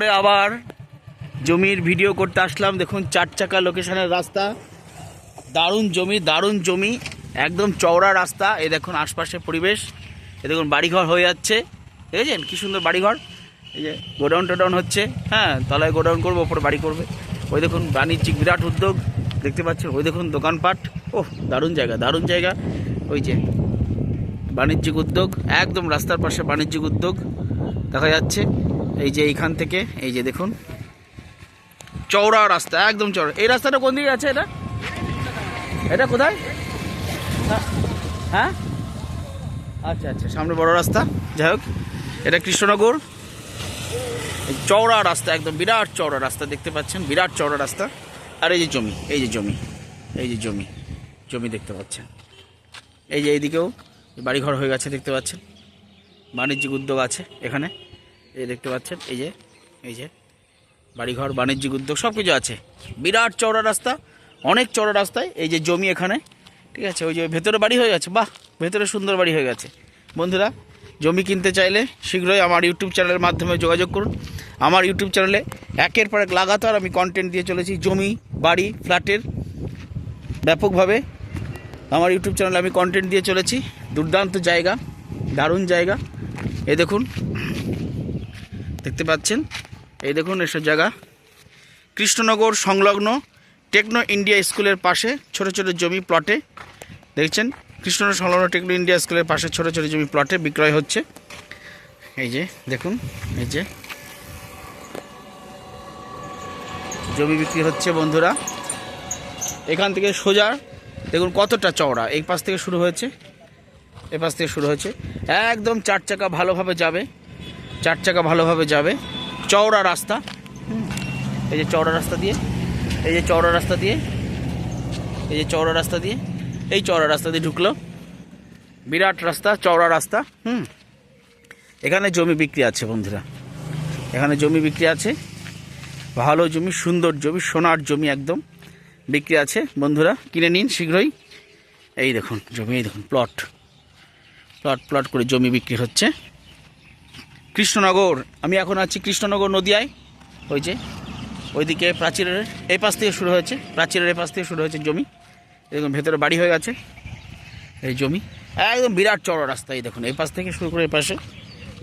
পরে আবার জমির ভিডিও করতে আসলাম। দেখুন, চার চাকা লোকেশনের রাস্তা। দারুণ জমি দারুণ জমি। একদম চওড়া রাস্তা। এ দেখুন, আশপাশের পরিবেশ। এ দেখুন, বাড়িঘর হয়ে যাচ্ছে। দেখেছেন? কী সুন্দর বাড়িঘর। এই যে গোডাউন টোডাউন হচ্ছে। হ্যাঁ তলায় গোডাউন করব, ওপরে বাড়ি করবে। ওই দেখুন, বাণিজ্যিক বিরাট উদ্যোগ। দেখতে পাচ্ছেন? ওই দেখুন, দোকানপাট। ও দারুণ জায়গা দারুণ জায়গা। ওই যে বাণিজ্যিক উদ্যোগ। একদম রাস্তার পাশে বাণিজ্যিক উদ্যোগ। দেখা যাচ্ছে। এই যে এইখান থেকে এই যে দেখুন চওড়া রাস্তা একদম চওড়া। এই রাস্তাটা কোন দিকে আছে এটা? এটা কোথায়? হ্যাঁ, আচ্ছা আচ্ছা সামনে বড় রাস্তা। যাই হোক এটা কৃষ্ণনগর। চওড়া রাস্তা একদম বিরাট চওড়া রাস্তা দেখতে পাচ্ছেন বিরাট চওড়া রাস্তা। আর এই যে জমি এই যে জমি এই যে জমি জমি দেখতে পাচ্ছেন। এই যে এইদিকেও বাড়িঘর হয়ে গেছে দেখতে পাচ্ছেন। বাণিজ্যিক উদ্যোগ আছে এখানে। এই দেখতে পাচ্ছেন, এই যে এই যে, বাড়িঘর, বাণিজ্যিক উদ্যোগ সব কিছু আছে। বিরাট চওড়া রাস্তা, অনেক চওড়া রাস্তায়, এই যে জমি এখানে, ঠিক আছে, ওই যে ভেতরে বাড়ি হয়ে গেছে, বাহ, ভেতরে সুন্দর বাড়ি হয়ে গেছে। বন্ধুরা, জমি কিনতে চাইলে শীঘ্রই আমার ইউটিউব চ্যানেলের মাধ্যমে যোগাযোগ করুন। আমার ইউটিউব চ্যানেলে একের পর এক লাগাতার আমি কন্টেন্ট দিয়ে চলেছি, জমি, বাড়ি, ফ্ল্যাটের। ব্যাপকভাবে আমার ইউটিউব চ্যানেলে আমি কন্টেন্ট দিয়ে চলেছি। দুর্দান্ত জায়গা, দারুণ জায়গা। এ দেখুন দেখতে পাচ্ছেন। এই দেখুন, এসব জায়গা। কৃষ্ণনগর সংলগ্ন টেকনো ইন্ডিয়া স্কুলের পাশে ছোট ছোট জমি প্লটে দেখছেন? কৃষ্ণনগর সংলগ্ন টেকনো ইন্ডিয়া স্কুলের পাশে ছোট ছোট জমি প্লটে বিক্রয় হচ্ছে। এই যে, দেখুন, এই যে। জমি বিক্রি হচ্ছে, বন্ধুরা। এখান থেকে সোজা, দেখুন কতটা চওড়া। এই পাশ থেকে শুরু হয়েছে। এ পাশ থেকে শুরু হয়েছে। একদম চার চাকা ভালোভাবে যাবে। চার চাকা ভালোভাবে যাবে। চওড়া রাস্তা। হুম, এই যে চওড়া রাস্তা দিয়ে এই যে চওড়া রাস্তা দিয়ে এই যে চওড়া রাস্তা দিয়ে এই চওড়া রাস্তা দিয়ে ঢুকলো। বিরাট রাস্তা চওড়া রাস্তা। হুম। এখানে জমি বিক্রি আছে বন্ধুরা। এখানে জমি বিক্রি আছে। ভালো জমি সুন্দর জমি সোনার জমি একদম বিক্রি আছে। বন্ধুরা কিনে নিন শীঘ্রই। এই দেখুন জমি এই দেখুন প্লট প্লট প্লট করে জমি বিক্রি হচ্ছে। কৃষ্ণনগর, আমি এখন আছি কৃষ্ণনগর নদিয়ায়, ওই যে, ওইদিকে প্রাচীরের এই পাশ থেকে শুরু হয়েছে, প্রাচীরের এই পাশ থেকে শুরু হয়েছে জমি। এরকম ভেতরে বাড়ি হয়ে গেছে, এই জমি। একদম বিরাট চড়া রাস্তা, এই দেখুন এই পাশ থেকে শুরু করে এই পাশে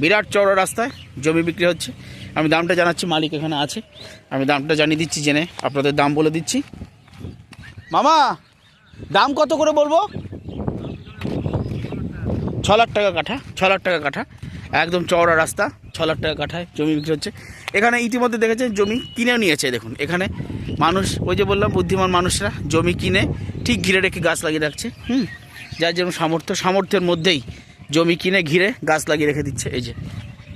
বিরাট চড়া রাস্তায় জমি বিক্রি হচ্ছে। আমি দামটা জানাচ্ছি, মালিক এখানে আছে। আমি দামটা জানিয়ে দিচ্ছি, জেনে আপনাদের দাম বলে দিচ্ছি। মামা, দাম কত করে বলব? ছ লাখ টাকা কাঠা, ছ লাখ টাকা কাঠা। একদম চওড়া রাস্তা, ছ লাখ টাকা কাঠায় জমি বিক্রি হচ্ছে। এখানে ইতিমধ্যে দেখেছেন জমি কিনেও নিয়েছে, দেখুন। এখানে মানুষ, ওই যে বললাম, বুদ্ধিমান মানুষরা জমি কিনে ঠিক ঘিরে রেখে গাছ লাগিয়ে রাখছে, হুম? যার যেমন সামর্থ্য, সামর্থ্যের মধ্যেই জমি কিনে ঘিরে গাছ লাগিয়ে রেখে দিচ্ছে, এই যে।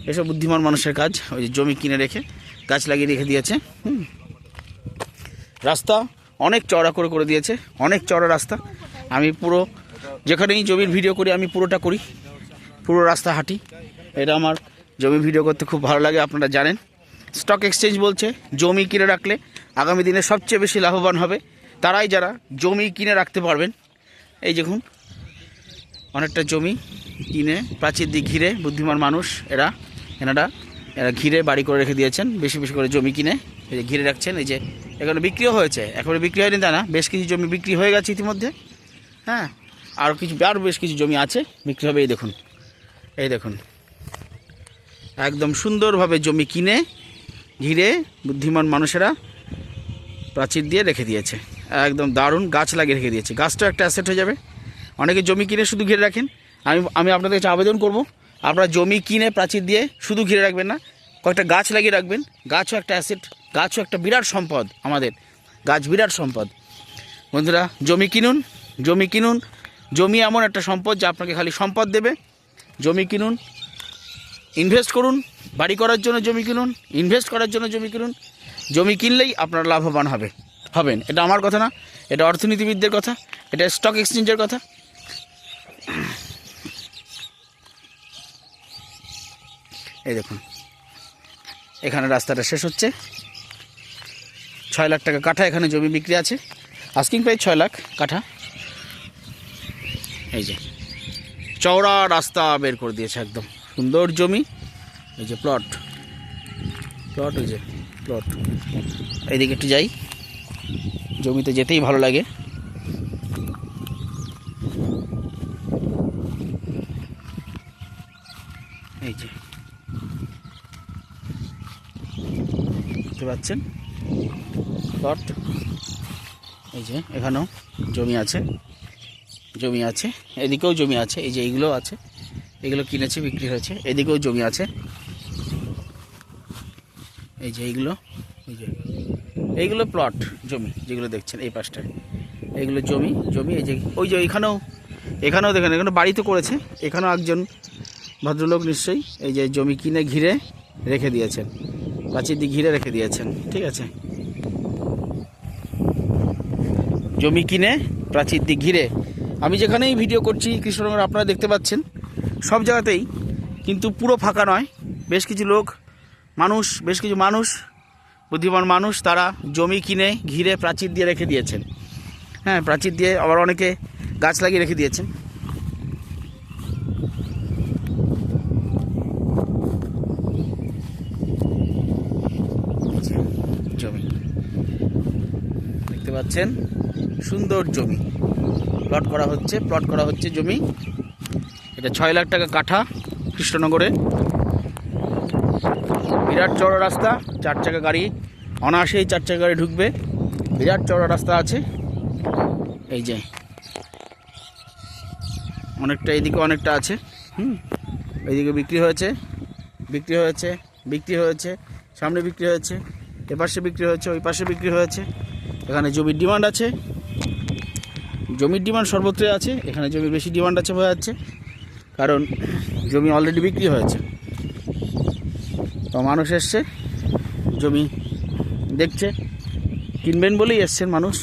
এসব বুদ্ধিমান মানুষের কাজ, ওই যে জমি কিনে রেখে গাছ লাগিয়ে রেখে দিয়েছে, হুম? রাস্তা অনেক চওড়া করে করে দিয়েছে, অনেক চওড়া রাস্তা। আমি পুরো, যেখানেই জমির ভিডিও করি, আমি পুরোটা করি। পুরো রাস্তা হাঁটি। এটা আমার জমি ভিডিও করতে খুব ভালো লাগে, আপনারা জানেন। স্টক এক্সচেঞ্জ বলছে, জমি কিনে রাখলে আগামী দিনে সবচেয়ে বেশি লাভবান হবে। তারাই যারা জমি কিনে রাখতে পারবেন, এই দেখুন, অনেকটা জমি কিনে প্রাচীর দিক ঘিরে বুদ্ধিমান মানুষ, এরা, এনারা, এরা ঘিরে বাড়ি করে রেখে দিয়েছেন, বেশি বেশি করে জমি কিনে, এই যে ঘিরে রাখছেন, এই যে এখানে বিক্রিও হয়েছে, এখনও বিক্রি হয়নি তা না, বেশ কিছু জমি বিক্রি হয়ে গেছে ইতিমধ্যে হ্যাঁ আরও কিছু আরও বেশ কিছু জমি আছে, বিক্রি হবে, এই দেখুন এই দেখুন। একদম সুন্দরভাবে জমি কিনে, ঘিরে বুদ্ধিমান মানুষেরা প্রাচীর দিয়ে রেখে দিয়েছে। একদম দারুণ গাছ লাগিয়ে রেখে দিয়েছে। গাছটা একটা অ্যাসেট হয়ে যাবে। অনেকে জমি কিনে শুধু ঘিরে রাখেন। আমি আমি আপনাদের কাছে আবেদন করব, আপনারা জমি কিনে প্রাচীর দিয়ে শুধু ঘিরে রাখবেন না, কয়েকটা গাছ লাগিয়ে রাখবেন। গাছও একটা অ্যাসেট গাছও একটা বিরাট সম্পদ আমাদের। গাছ বিরাট সম্পদ। বন্ধুরা, জমি কিনুন জমি কিনুন। জমি এমন একটা সম্পদ যা আপনাকে খালি সম্পদ দেবে। জমি কিনুন ইনভেস্ট করুন, বাড়ি করার জন্য জমি কিনুন ইনভেস্ট করার জন্য জমি কিনুন, জমি কিনলেই আপনারা লাভবান হবে। হবেন, এটা আমার কথা না, এটা অর্থনীতিবিদদের কথা, এটা স্টক এক্সচেঞ্জের কথা। এই দেখুন, এখানে রাস্তাটা শেষ হচ্ছে। ছয় লাখ টাকা কাঠা এখানে জমি বিক্রি আছে। আস্কিং প্রাইস ছয় লাখ কাঠা। এই যে, চওড়া রাস্তা বের করে দিয়েছে একদম। সুন্দর জমি। এই যে প্লট প্লট ওই যে প্লট এইদিকে একটু যাই। জমিতে যেতেই ভালো লাগে। এই যে। দেখতে পাচ্ছেন? প্লট এই যে, এখানেও জমি আছে। জমি আছে। এদিকেও জমি আছে। এই যে এইগুলো আছে। এগুলো কিনেছে, বিক্রি হয়েছে। এদিকেও জমি আছে। এই যে এইগুলো, এই যে এইগুলো প্লট জমি যেগুলো দেখছেন এই পাশটায়। এইগুলো জমি জমি, এই যে ওই যে এখানেও এখানেও দেখেন, এখানে বাড়িতে করেছে। এখানেও একজন ভদ্রলোক নিশ্চয়ই এই যে জমি কিনে ঘিরে রেখে দিয়েছেন প্রাচীর দিয়ে ঘিরে রেখে দিয়েছেন, ঠিক আছে? জমি কিনে প্রাচীর দিক ঘিরে। আমি যেখানেই ভিডিও করছি, কৃষ্ণনগর, আপনারা দেখতে পাচ্ছেন সব জায়গাতেই, কিন্তু পুরো ফাঁকা নয়। বেশ কিছু লোক, মানুষ, বেশ কিছু মানুষ, বুদ্ধিমান মানুষ, তারা জমি কিনে ঘিরে প্রাচীর দিয়ে রেখে দিয়েছেন। হ্যাঁ প্রাচীর দিয়ে আবার অনেকে গাছ লাগিয়ে রেখে দিয়েছেন। জমি। দেখতে পাচ্ছেন, সুন্দর জমি। প্লট করা হচ্ছে, প্লট করা হচ্ছে জমি। এটা ছয় লাখ টাকা কাঠা কৃষ্ণনগরে। বিরাট চড়া রাস্তা, চার চাকা গাড়ি, অনায়াসেই চার চাকা গাড়ি ঢুকবে। বিরাট চড়া রাস্তা আছে। এই যে। অনেকটা এদিকে অনেকটা আছে। হুম। এইদিকে বিক্রি হয়েছে। বিক্রি হয়েছে বিক্রি হয়েছে, সামনে বিক্রি হয়েছে, এপাশে বিক্রি হয়েছে, ওই পাশে বিক্রি হয়েছে। এখানে জমির ডিমান্ড আছে। জমির ডিমান্ড সর্বত্রই আছে। এখানে জমির বেশি ডিমান্ড আছে হয়ে যাচ্ছে। কারণ জমি অলরেডি বিক্রি হয়েছে। তো মানুষ এসছে, জমি দেখছে, কিনবেন বলেই এসছেন মানুষ।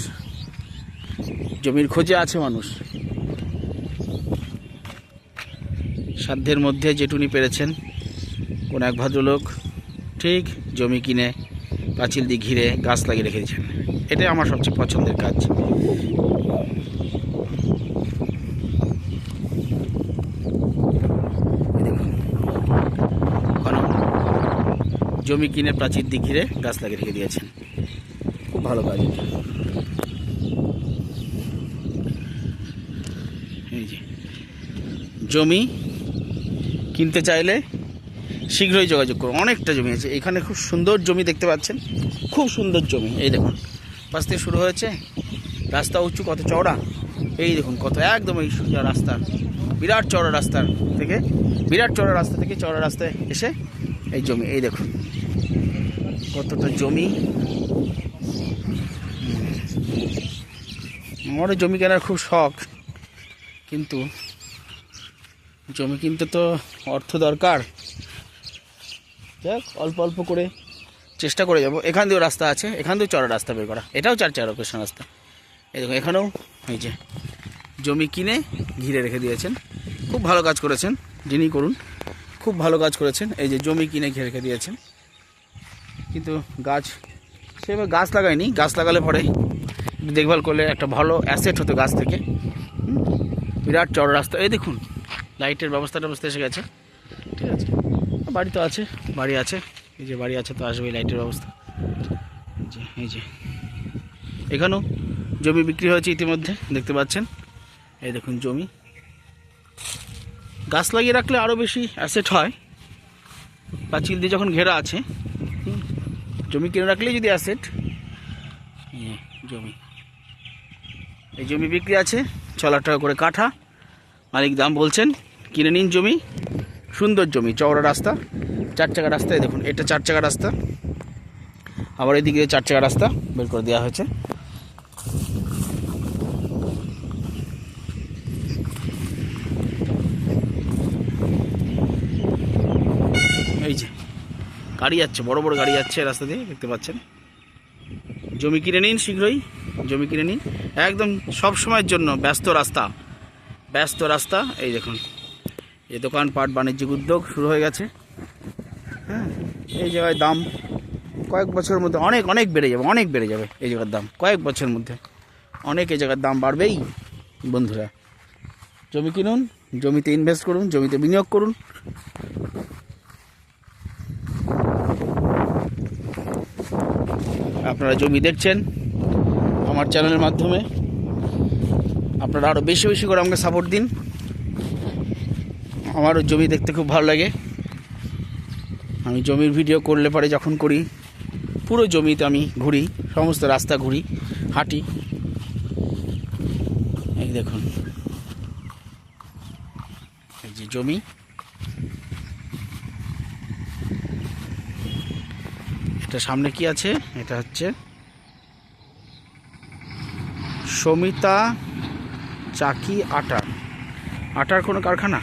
জমির খোঁজে আছে মানুষ। সাধ্যের মধ্যে যেটুনি পেরেছেন, কোন এক ভদ্রলোক ঠিক জমি কিনে পাঁচিল দিয়ে ঘিরে গাছ লাগিয়ে রেখে দিয়েছেন। এটাই আমার সবচেয়ে পছন্দের কাজ এই দেখুন ঘন জমি কিনে প্রাচীর দিক ঘিরে গাছ লাগিয়ে রেখে দিয়েছেন। খুব ভালো কাজ এই যে, জমি কিনতে চাইলে শীঘ্রই যোগাযোগ করুন। অনেকটা জমি আছে। এখানে খুব সুন্দর জমি দেখতে পাচ্ছেন। খুব সুন্দর জমি। এই দেখুন পাশ থেকে শুরু হয়েছে। রাস্তা উঁচু, কত চওড়া। এই দেখুন, কত একদম এই সোজা রাস্তা। বিরাট চওড়া রাস্তা থেকে, বিরাট চওড়া রাস্তা থেকে চওড়া রাস্তায় এসে এই জমি। এই দেখুন কতটা জমি? আমারও জমি কেনার খুব শখ, কিন্তু জমি কিনতে তো অর্থ দরকার। যাক, অল্প অল্প করে চেষ্টা করে যাব। এখান দিয়েও রাস্তা আছে, এখান দিয়েও চড়া রাস্তা বের করা। এটাও চার চার লোকেশন রাস্তা। এই দেখুন এখানেও এই যে জমি কিনে ঘিরে রেখে দিয়েছেন। খুব ভালো কাজ করেছেন, যিনি করুন, খুব ভালো কাজ করেছেন। এই যে জমি কিনে ঘিরে রেখে দিয়েছেন। কিন্তু গাছ, সেভাবে গাছ লাগায়নি গাছ লাগালে পরে দেখভাল করলে একটা ভালো অ্যাসেট হতো গাছ থেকে। বিরাট চড় রাস্তা। এই দেখুন, লাইটের ব্যবস্থা ট্যবস্থা এসে গেছে। ঠিক আছে, বাড়ি তো আছে, বাড়ি আছে, এই যে বাড়ি আছে তো আসবে লাইটের ব্যবস্থা। এই যে এখানেও জমি বিক্রি হয়েছে ইতিমধ্যে, দেখতে পাচ্ছেন। এই দেখুন জমি। গাছ লাগিয়ে রাখলে আরও বেশি অ্যাসেট হয়। পাঁচিল দিয়ে যখন ঘেরা আছে জমি কিনে রাখলেই যদি অ্যাসেট জমি। এই জমি বিক্রি আছে, ছ লাখ টাকা করে কাঠা। মালিক দাম বলছেন, কিনে নিন জমি। সুন্দর জমি, চওড়া রাস্তা, চার চাকা রাস্তায় দেখুন, এটা চার চাকা রাস্তা। আবার এদিকে চার চাকা রাস্তা বের করে দেওয়া হয়েছে এই যে গাড়ি যাচ্ছে, বড় বড় গাড়ি যাচ্ছে রাস্তা দিয়ে, দেখতে পাচ্ছেন। জমি কিনে নিন শীঘ্রই, জমি কিনে নিন। একদম সব সময়ের জন্য ব্যস্ত রাস্তা ব্যস্ত রাস্তা। এই দেখুন, এই দোকানপাট বাণিজ্যিক উদ্যোগ শুরু হয়ে গেছে। হ্যাঁ এই জায়গায় দাম কয়েক বছরের মধ্যে অনেক অনেক বেড়ে যাবে, অনেক বেড়ে যাবে এই জায়গার দাম, কয়েক বছরের মধ্যে। অনেক এই জায়গার দাম বাড়বেই, বন্ধুরা। জমি কিনুন, জমিতে ইনভেস্ট করুন, জমিতে বিনিয়োগ করুন। আপনারা জমি দেখছেন আমার চ্যানেলের মাধ্যমে। আপনারা আরও বেশি বেশি করে আমাকে সাপোর্ট দিন। আমারও জমি দেখতে খুব ভালো লাগে। আমি জমির ভিডিও করলে পরে যখন করি, পুরো জমিতে আমি ঘুরি, সমস্ত রাস্তা ঘুরি, হাঁটি। এই দেখুন। এই যে জমি। এটা সামনে কি আছে? এটা হচ্ছে সমিতা চাকি আটা আটার কোনো কারখানা?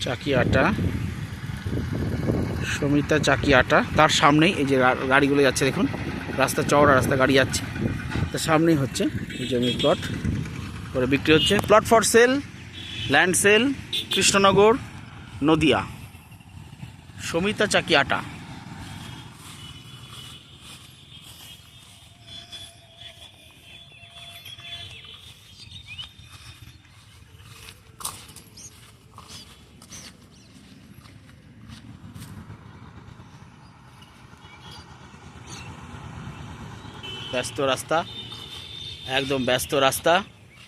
চাকি আটা। সমিতা চাকি আটা। তার সামনেই এই যে গাড়িগুলো যাচ্ছে দেখুন। রাস্তা চওড়া রাস্তা গাড়ি যাচ্ছে। তার সামনেই হচ্ছে জমির প্লট করে বিক্রি হচ্ছে। Plot for sale land sale Krishnanagar, Nadia. Samita Chaki আটা। ব্যস্ত রাস্তা, একদম ব্যস্ত রাস্তা,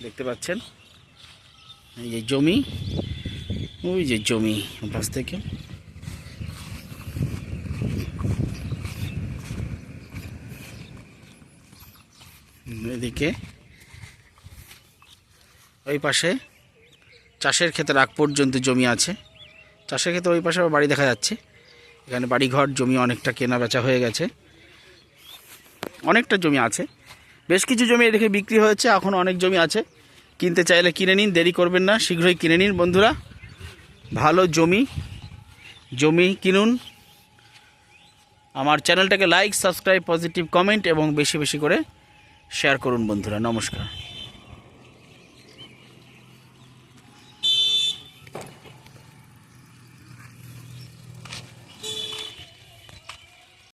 দেখতে পাচ্ছেন? এই যে জমি, ওই যে জমি পাশ থেকে। এদিকে ওই পাশে চাষের ক্ষেতের আগ পর্যন্ত জমি আছে। চাষের ক্ষেত্রে ওই পাশে আবার বাড়ি দেখা যাচ্ছে। এখানে বাড়িঘর, জমি অনেকটা কেনা বেচা হয়ে গেছে। অনেকটা জমি আছে। বেশ কিছু জমি এদিকে বিক্রি হয়েছে, এখন অনেক জমি আছে। কিনতে চাইলে কিনে নিন, দেরি করবেন না, শীঘ্রই কিনে নিন। বন্ধুরা, ভালো জমি জমি কিনুন। আমার চ্যানেলটাকে লাইক সাবস্ক্রাইব পজিটিভ কমেন্ট এবং বেশি বেশি করে শেয়ার করুন বন্ধুরা নমস্কার।